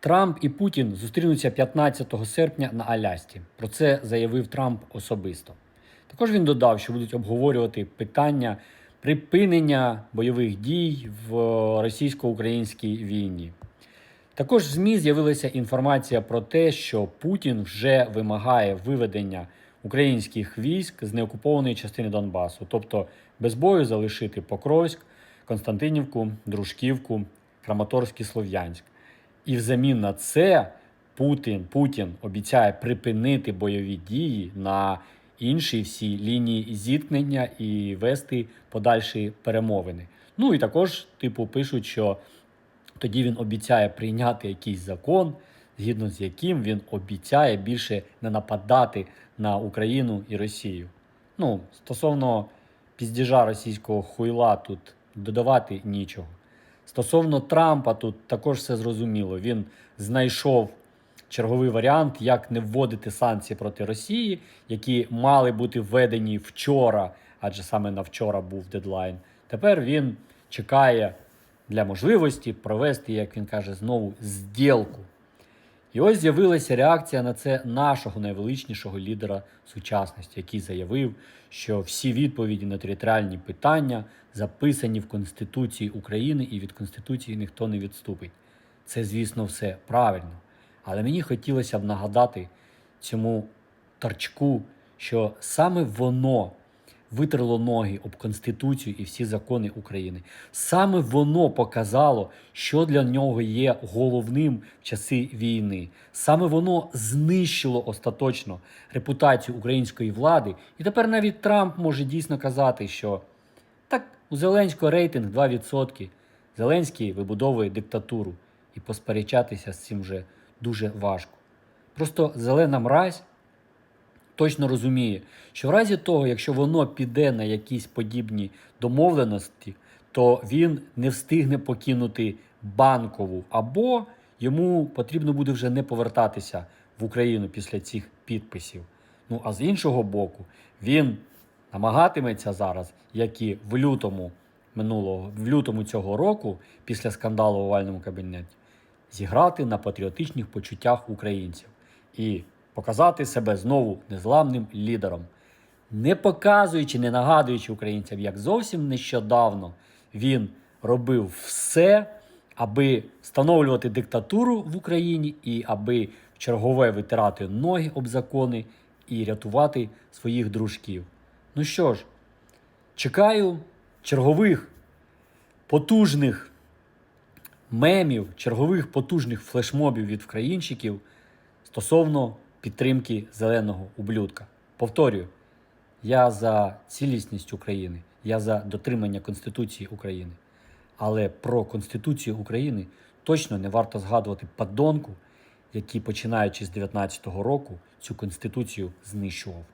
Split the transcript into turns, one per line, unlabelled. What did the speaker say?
Трамп і Путін зустрінуться 15 серпня на Алясці. Про це заявив Трамп особисто. Також він додав, що будуть обговорювати питання припинення бойових дій в російсько-українській війні. Також в ЗМІ з'явилася інформація про те, що Путін вже вимагає виведення українських військ з неокупованої частини Донбасу, тобто без бою залишити Покровськ, Константинівку, Дружківку, Краматорськ і Слов'янськ. І взамін на це Путін, Путін обіцяє припинити бойові дії на іншій всій лінії зіткнення і вести подальші перемовини. Ну і також, типу, пишуть, що тоді він обіцяє прийняти якийсь закон, згідно з яким він обіцяє більше не нападати на Україну і Росію. Ну, стосовно піздіжа російського хуйла тут додавати нічого. Стосовно Трампа, тут також все зрозуміло. Він знайшов черговий варіант, як не вводити санкції проти Росії, які мали бути введені вчора, адже саме на вчора був дедлайн. Тепер він чекає для можливості провести, як він каже, знову зділку. І ось з'явилася реакція на це нашого найвеличнішого лідера сучасності, який заявив, що всі відповіді на територіальні питання записані в Конституції України, і від Конституції ніхто не відступить. Це, звісно, все правильно. Але мені хотілося б нагадати цьому торчку, що саме воно витерло ноги об Конституцію і всі закони України. Саме воно показало, що для нього є головним в часи війни. Саме воно знищило остаточно репутацію української влади. І тепер навіть Трамп може дійсно казати, що так, у Зеленського рейтинг 2%. Зеленський вибудовує диктатуру, і посперечатися з цим вже дуже важко. Просто зелена мразь точно розуміє, що в разі того, якщо воно піде на якісь подібні домовленості, то він не встигне покинути банкову, або йому потрібно буде вже не повертатися в Україну після цих підписів. Ну а з іншого боку, він намагатиметься зараз, як і в лютому минулого, в лютому цього року, після скандалу в овальному кабінеті, зіграти на патріотичних почуттях українців і показати себе знову незламним лідером, не показуючи, не нагадуючи українцям, як зовсім нещодавно він робив все, аби встановлювати диктатуру в Україні і аби чергове витирати ноги об закони і рятувати своїх дружків. Ну що ж, чекаю чергових потужних мемів, чергових потужних флешмобів від вкраїнчиків стосовно підтримки зеленого ублюдка. Повторюю, я за цілісність України, я за дотримання Конституції України. Але про Конституцію України точно не варто згадувати падонку, який, починаючи з 19-го року, цю конституцію знищував.